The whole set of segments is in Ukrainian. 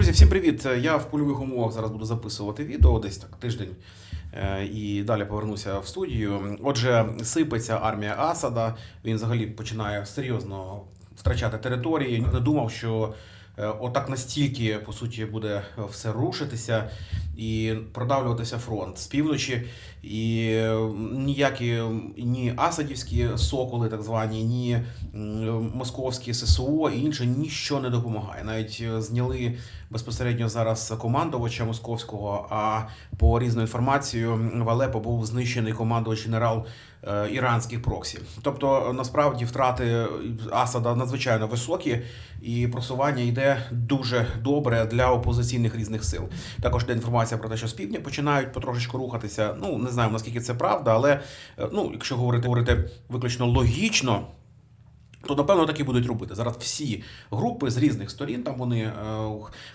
Друзі, всім привіт! Я в польових умовах зараз буду записувати відео десь так тиждень. е, І далі повернуся в студію. Отже, сипеться армія Асада. Він взагалі починає серйозно втрачати території. Не думав, що е, отак настільки по суті буде все рушитися і продавлюватися фронт з півночі. І е, ніякі ні асадівські соколи, так звані, ні московські ССО і інше ніщо не допомагає. Навіть е, зняли безпосередньо зараз командувача московського. А по різну інформацію в Алепо був знищений командувач генерал е, іранських проксі. Тобто, насправді втрати Асада надзвичайно високі, і просування йде дуже добре для опозиційних різних сил. Також йде інформація про те, що з півдня починають потрошечку рухатися. Ну не знаю наскільки це правда, але е, ну, якщо говорити, говорити виключно логічно. То напевно так і будуть робити. Зараз всі групи з різних сторін, там вони е,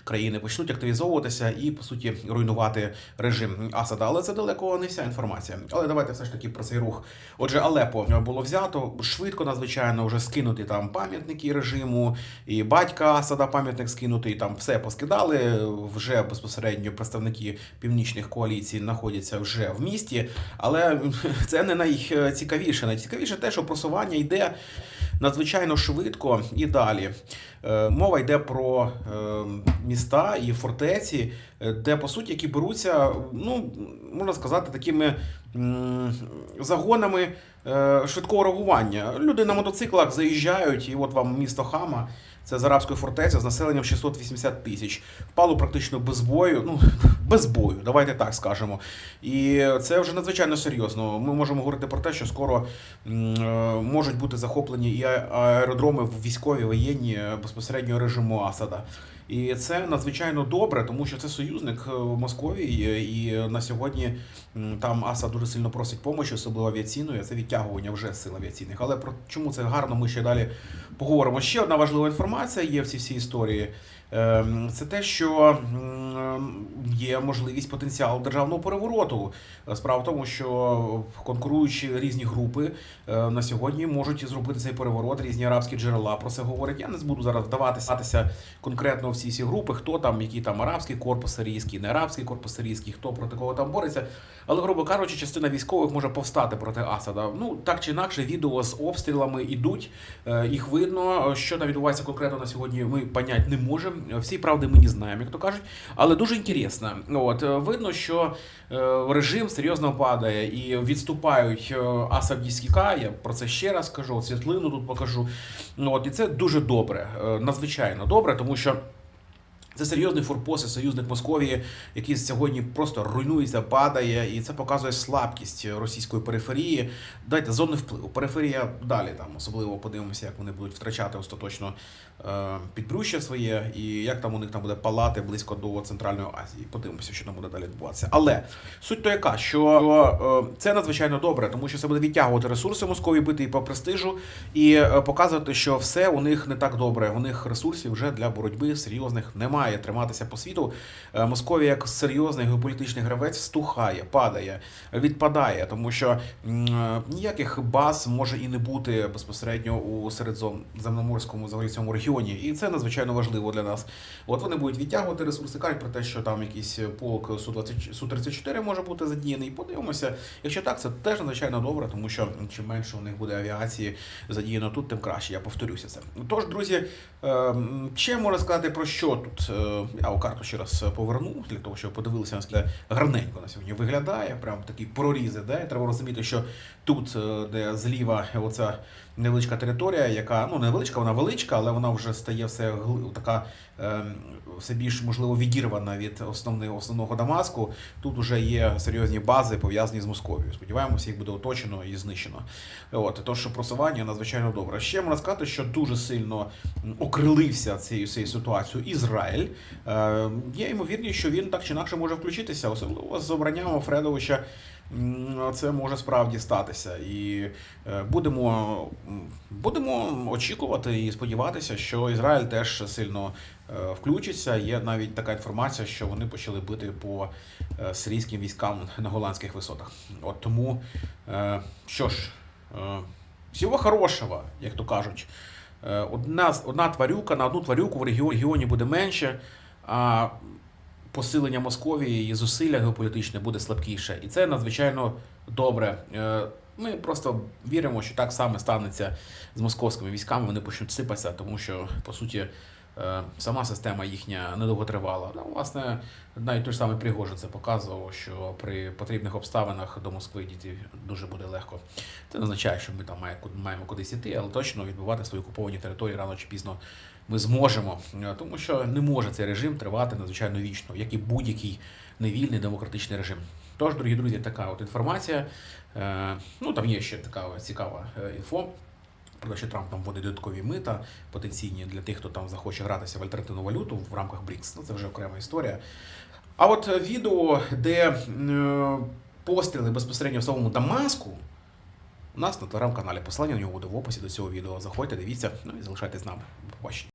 країни почнуть активізовуватися і по суті руйнувати режим Асада. Але це далеко не вся інформація. Але давайте все ж таки про цей рух. Отже, Алепо було взято швидко, надзвичайно вже скинути там пам'ятники режиму, і батька Асада пам'ятник скинутий. Там все поскидали. Вже безпосередньо представники північних коаліцій знаходяться вже в місті. Але це не найцікавіше. Найцікавіше те, що просування йде надзвичайно швидко і далі. Е, Мова йде про е, міста і фортеці, е, де по суті які беруться, ну можна сказати, такими загонами швидкого реагування. Люди на мотоциклах заїжджають, і от вам місто Хама. Це з арабської фортеці з населенням 680 тисяч. Впало практично без бою. Ну без бою, давайте так скажемо. І це вже надзвичайно серйозно. Ми можемо говорити про те, що скоро е, можуть бути захоплені і аеродроми в військові воєнні безпосереднього безпосередньо режиму Асада. І це надзвичайно добре, тому що це союзник е, Московії, е, і на сьогодні там Асад дуже сильно просить помочі, особливо авіаційної. Це відтягування вже сил авіаційних. Але про чому це гарно, ми ще далі поговоримо. Ще одна важлива інформація є в цій всій історії. Ем, Це те, що є можливість потенціал державного перевороту. Справа в тому, що конкуруючі різні групи е, на сьогодні можуть зробити цей переворот. Різні арабські джерела про це говорять. Я не буду зараз вдаватися конкретно в ці групи, хто там, який там арабський корпус сирійський, не арабський корпус сирійський, хто проти кого там бореться. Але, грубо кажучи, частина військових може повстати проти Асада. Ну так чи інакше, відео з обстрілами ідуть, е, їх видно. Що там відбувається конкретно на сьогодні, ми понять не можемо. Всі правди ми не знаємо, як то кажуть. Але дуже інтересно. От е, видно, що е, режим серйозно падає і відступають асадівські Я про це ще раз кажу. Світлину тут покажу. Ну от і це дуже добре, надзвичайно добре, тому що. Це серйозний форпост і союзник Московії, який сьогодні просто руйнується, падає, і це показує слабкість російської периферії. Дайте зони впливу. Периферія далі там особливо подивимося, як вони будуть втрачати остаточно е, підбруща своє, і як там у них там буде палати близько до Центральної Азії. Подивимося, що там буде далі відбуватися. Але суть то яка, що е, це надзвичайно добре, тому що це буде відтягувати ресурси Московії, бити і по престижу, і е, показувати, що все у них не так добре. У них ресурсів вже для боротьби серйозних немає. Триматися по світу. Е, Московія як серйозний геополітичний гравець стухає, падає, відпадає, тому що е, ніяких баз може і не бути безпосередньо у середземноморському взагалі цьому регіоні, і це надзвичайно важливо для нас. От вони будуть відтягувати ресурси, кажуть про те, що там якийсь полк Су-20 Су-34 може бути задіяний. Подивимося. Якщо так, це теж надзвичайно добре, тому що чим менше у них буде авіації задіяно тут, тим краще. Я повторюся це. Тож, друзі, е, ще можна сказати про що тут. Е, Я у карту ще раз поверну для того, щоб подивилися, наскільки гарненько на сьогодні виглядає. Прям такі прорізи. Де треба розуміти, що тут, е, де зліва, оця невеличка територія, яка ну невеличка, вона величка, але вона вже стає все така е, все більш можливо відірвана від основного основного Дамаску. Тут вже є серйозні бази пов'язані з Московією. Сподіваємося, їх буде оточено і знищено. От тож що просування надзвичайно добре. Ще можна сказати, що дуже сильно окрилився цією цією ситуацією Ізраїль. Е, є ймовірність, що він так чи інакше може включитися, особливо з обранням Фредовича. Це може справді статися, і е, будемо, будемо очікувати і сподіватися, що Ізраїль теж сильно е, включиться. Є навіть така інформація, що вони почали бити по сирійським військам на голландських висотах. От тому, що ж, всього хорошого, як то кажуть. Е, Одна, одна тварюка на одну тварюку в регіоні, буде менше. а посилення Московії і зусилля геополітичне буде слабкіше. І це надзвичайно добре. Е, Ми просто віримо, що так само станеться з московськими військами. Вони почнуть сипатися, тому що по суті. Е, Сама система їхня недовго тривала. Ну, власне, навіть той ж самий Пригожин це показував, що при потрібних обставинах до Москви дійти дуже буде легко. Це не означає, що ми там має- маємо кудись іти, але точно відбувати свої окуповані території рано чи пізно ми зможемо, Е, тому що не може цей режим тривати надзвичайно вічно, як і будь-який невільний демократичний режим. Тож, дорогі друзі, така от інформація. Е, Ну там є ще така цікава інфо. Про те, що Трамп там вводить додаткові мита потенційні для тих, хто там захоче гратися в альтернативну валюту в рамках БРІКС. Ну це вже окрема історія. А от е, відео, де е, постріли безпосередньо в самому Дамаску, у нас на телеграм-каналі. Посилання на нього буде в описі до цього відео. Заходьте, дивіться, ну і залишайтесь з нами. Побачення.